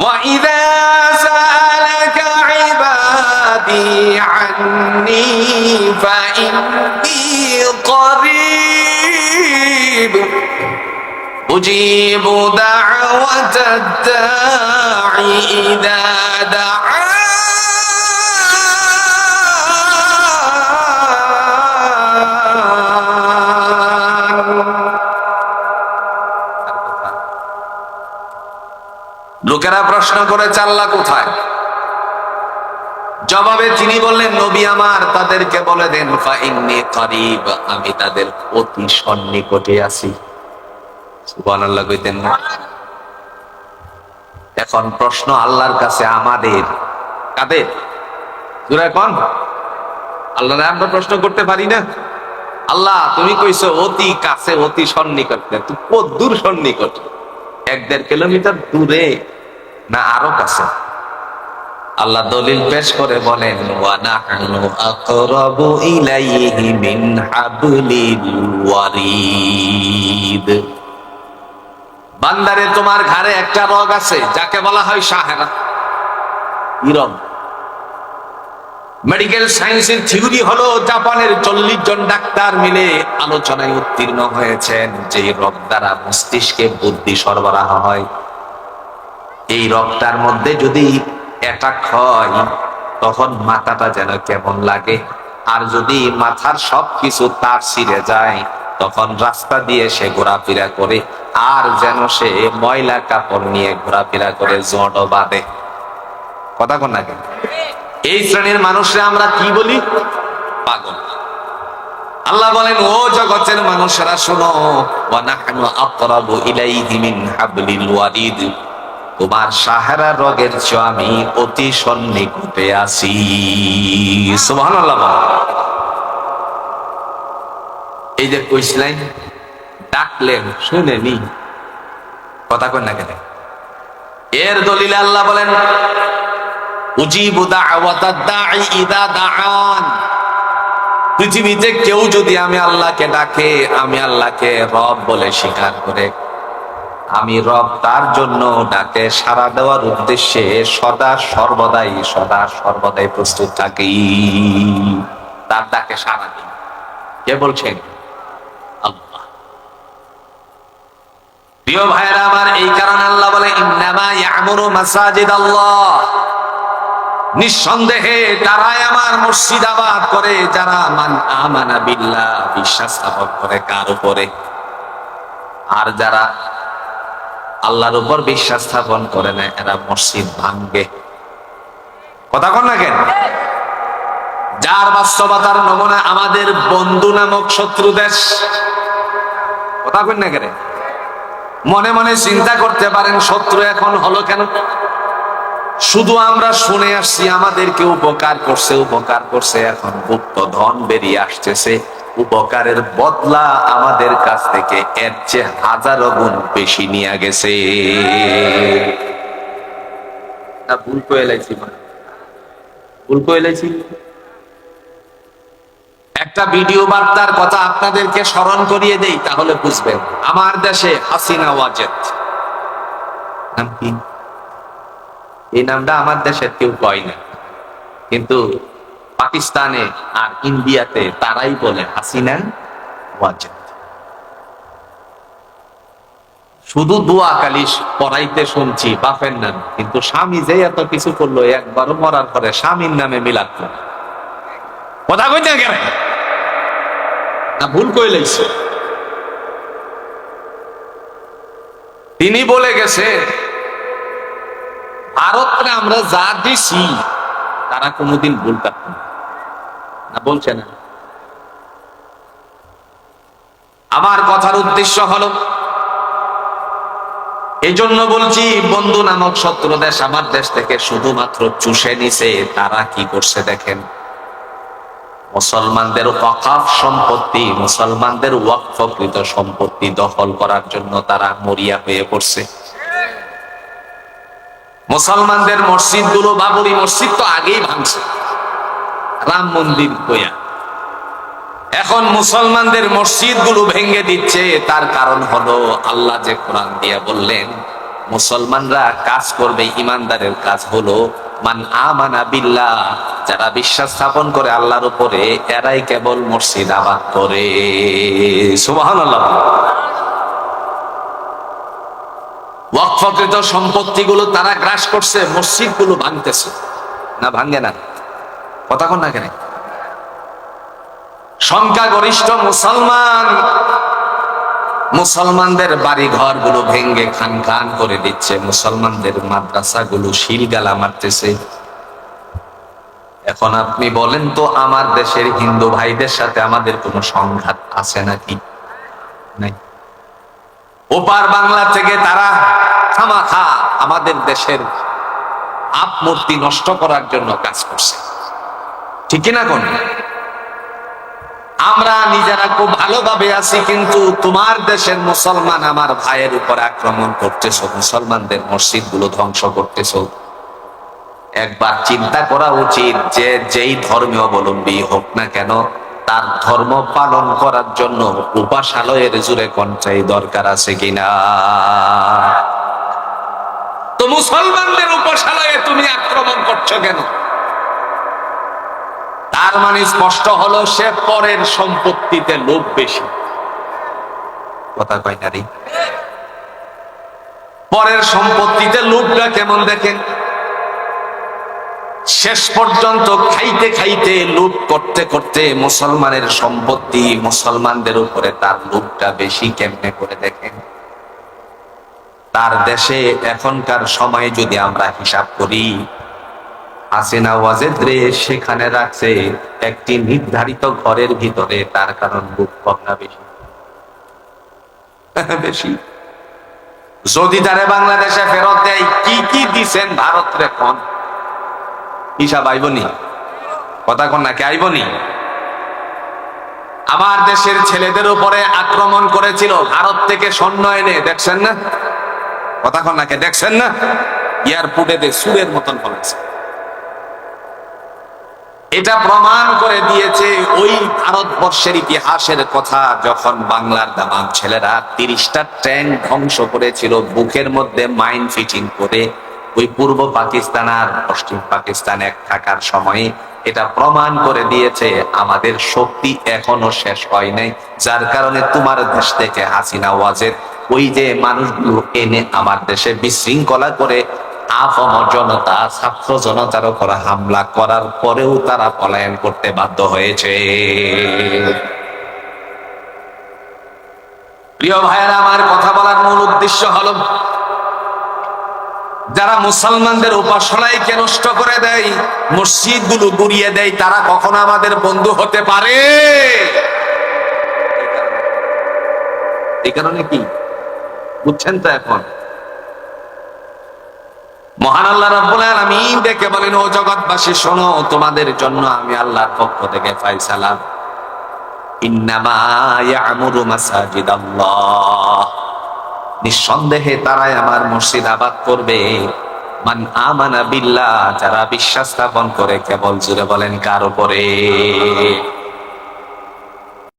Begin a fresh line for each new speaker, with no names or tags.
وإذا سألك عبادي عني فإني قريب أجيب دعوة الداعي إذا دعان লোকেরা প্রশ্ন করে চাল্লা কোথায়? জবাবে তিনি বললেন, নবী আমার, তাদেরকে বলে দেন আমি তাদের অতি সন্নিকটে আছি। এখন প্রশ্ন আল্লাহর কাছে, আমাদের, কাদের? জোরে কোন? আল্লাহ আমরা প্রশ্ন করতে পারি না। আল্লাহ, তুমি কইছো, অতি কাছে, অতি সন্নিকট তুই কত দূর সন্নিকট। এক দেড় কিলোমিটার দূরে। না আরও কাছে। আল্লাহ দলিল পেশ করে বলেন বান্দারে, তোমার ঘাড়ে একটা রগ আছে, যাকে বলা হয় সাহেরা। ইরম। মেডিকেল সায়েন্সের থিওরি হলো, জাপানের চল্লিশ জন ডাক্তার মিলে আলোচনায় উত্তীর্ণ হয়েছেন যে রোগ দ্বারা মস্তিষ্কে বুদ্ধি সরবরাহ হয়। এই রোগটার মধ্যে যদি অ্যাটাক হয়, তখন মাথাটা যেন কেমন লাগে। আর যদি মাথার সব কিছু তার ছিঁড়ে যায়, তখন রাস্তা দিয়ে সে ঘোরাফেরা করে। আর যেন সে ময়লা কাপড় নিয়ে ঘোরাফেরা করে জড় বাঁধে। কথা কোন নাকি এই শ্রেণির মানুষরা আমরা কি বলি? পাগল। আল্লাহ বলেন, ও জগতের মানুষেরা শোনো তোমার সাহারা রগের চেয়ে আমি অতি সন্নিকটে আছি। সুবহানাল্লাহ এই যে কইছিলেন ডাকলেন শুনেনি কথা কন না কেন? এর দলিলে আল্লাহ বলেন পৃথিবীতে কেউ যদি আমি আল্লাহকে ডাকে, আমি আল্লাহকে রব বলে স্বীকার করে আমি রব তার জন্য ডাকে সাড়া দেওয়ার উদ্দেশ্যে সদা সর্বদাই সদা সর্বদাই প্রস্তুত থাকি। তার ডাকে সাড়া দিই কে বলছেন? প্রিয় আমার এই আল্লাহ বলে মাসাজিদ নিঃসন্দেহে তারাই আমার মুর্শিদাবাদ করে, যারা মান আমানা বিল্লাহ, বিশ্বাস স্থাপন করে, কার উপরে? আর যারা আল্লাহর উপর বিশ্বাস স্থাপন করে না, এরা মসজিদ ভাঙ্গে কথা কন না কেন? যার বাস্তবতার নমুনা আমাদের বন্ধু নামক শত্রু দেশ। কথা কন না কেন? মনে মনে চিন্তা করতে পারেন, শত্রু এখন হলো কেন? শুধু আমরা শুনে আসছি, আমাদেরকে উপকার করছে উপকার করছে, এখন গুপ্ত ধন বেরিয়ে আসতেছে। উপকারের বদলা আমাদের কাছ থেকে এর চেয়ে হাজারো গুণ বেশি নিয়ে গেছে। ভুল করে এলাইছি মা। ভুল করে এলাইছি একটা ভিডিও বার্তার কথা আপনাদেরকে স্মরণ করিয়ে দেই, তাহলে বুঝবেন। আমার দেশে হাসিনা ওয়াজেদ। নাম কি? এই নামটা আমার দেশের কেউ কয় না। কিন্তু পাকিস্তানে আর ইন্ডিয়াতে তারাই বলে হাসিনা ওয়াজেদ। শুধু দোয়া কালিশ পড়াইতে শুনছি, বাপের নাম। কিন্তু স্বামী যে এত কিছু করল, একবারও মরার পরে স্বামীর নামে মিলাত করে। কথা কইতে গেলে? না, ভুল কই লাইছে? তিনি বলে গেছে, ভারতরে আমরা যা দিছি তারা কোনোদিন ভুল করত না। বলছে না। আমার কথার উদ্দেশ্য হলো এই জন্য বলছি, বন্ধু নামক শত্রু দেশ আমার দেশ থেকে শুধুমাত্র চুষে নিছে, তারা কি করছে দেখেন? মুসলমানদের ওয়াকাফ সম্পত্তি, মুসলমানদের ওয়াকফকৃত সম্পত্তি দখল করার জন্য তারা মরিয়া হয়ে পড়ছে। মুসলমানদের মসজিদগুলো বাবরি মসজিদ তো আগেই ভাঙছে। রাম মন্দির এখন মুসলমানদের মসজিদগুলো ভেঙে দিচ্ছে, তার কারণ হলো আল্লাহ যে কোরআন দিয়া বললেন, মুসলমানরা কাজ করবে, ইমানদারের কাজ হলো, মান আমানা বিল্লাহ যারা বিশ্বাস স্থাপন করে আল্লাহর উপরে, এরাই কেবল মসজিদ আবাদ করে। সুবহানাল্লাহ। ওয়াকফকৃত সম্পত্তিগুলো তারা গ্রাস করছে, মসজিদগুলো ভাঙতেছে। না ভাঙ্গে না। কথা কন না কেন? সংখ্যাগরিষ্ঠ মুসলমান, মুসলমানদের বাড়ি ঘরগুলো ভেঙ্গে খান খান করে দিচ্ছে। মুসলমানদের মাদ্রাসা গুলো শিলগালা মারতেছে। এখন আপনি বলেন তো, আমার দেশের হিন্দু ভাইদের সাথে আমাদের কোনো সংঘাত আছে নাকি? নাই। ওপার বাংলা থেকে তারা খামাখা আমাদের দেশের আপমূর্তি নষ্ট করার জন্য কাজ করছে। ঠিক না কোন? আমরা নিজেরা খুব ভালোভাবে আছি, কিন্তু তোমার দেশের মুসলমান আমার ভাইয়ের উপর আক্রমণ করতেছ, মুসলমানদের মসজিদগুলো ধ্বংস করতেছ। একবার চিন্তা করা উচিত যে যেই ধর্মীয় অবলম্বী হোক না কেন, তার ধর্ম পালন করার জন্য উপাসালয়ের জুড়ে কণ্ঠাই দরকার আছে কিনা। মুসলমানদের উপাসালয়ে তুমি আক্রমণ করছ কেন? তার মানে স্পষ্ট হলো সে পরের সম্পত্তিতে লোভ বেশি। কথা কয় নারী পরের সম্পত্তিতে লোভটা কেমন দেখেন? শেষ পর্যন্ত খাইতে খাইতে লুট করতে করতে মুসলমানের সম্পত্তি মুসলমানদের উপরে তার লুটটা বেশি কেমনে করে দেখেন? তার দেশে এখনকার সময়ে যদি আমরা হিসাব করি, হাসিনা ওয়াজেদ রে সেখানে রাখছে একটি নির্ধারিত ঘরের ভিতরে, তার কারণ বুক পাবনা বেশি। বেশি। যদি তারে বাংলাদেশে ফেরত দেয়, কি কি দিছেন ভারত রে কোন? হিসাব আইবনি? কথা কন নাকি আইবনি? আমার দেশের ছেলেদের উপরে আক্রমণ করেছিল, ভারত থেকে সৈন্য এনে, দেখছেন না? কন নাকি দেখছেন না? এয়ারপোর্টে সুরের মতন বলেছে এটা প্রমাণ করে দিয়েছে ওই ভারতবর্ষের ইতিহাসের কথা, যখন বাংলার দামাম ছেলেরা তিরিশটা ট্যাঙ্ক ধ্বংস করেছিল, বুকের মধ্যে মাইন ফিটিং করে ওই পূর্ব পাকিস্তান আর পশ্চিম পাকিস্তান এক থাকার সময়ে এটা প্রমাণ করে দিয়েছে, আমাদের শক্তি এখনও শেষ হয় নাই, যার কারণে তোমার দেশ থেকে হাসিনা ওয়াজেদ ওই যে মানুষগুলো এনে আমার দেশে বিশৃঙ্খলা করে জনতা, ছাত্র জনতার উপর হামলা করার পরেও তারা পলায়ন করতে বাধ্য হয়েছে। প্রিয় ভাইয়েরা, আমার কথা বলার মূল উদ্দেশ্য হলো, যারা মুসলমানদের উপাসনায়কে নষ্ট করে দেয় মসজিদগুলো গুড়িয়ে দেয়, তারা কখনো আমাদের বন্ধু হতে পারে? এই কারণে কি? বুঝছেন তো এখন? মহান আল্লাহ রাব্বুল আলামিন ডেকে বলেন, ও জগৎবাসী, শোনো, তোমাদের জন্য আমি আল্লাহর পক্ষ থেকে ফয়সালা। ইন্নামা ইয়ামুরু মাসাজিদাল্লাহ। নিঃসন্দেহে তারাই আমার মসজিদ আবাদ করবে। মান আমানা বিল্লাহ, যারা বিশ্বাস স্থাপন করে, কেবল জুড়ে বলেন, কার উপরে?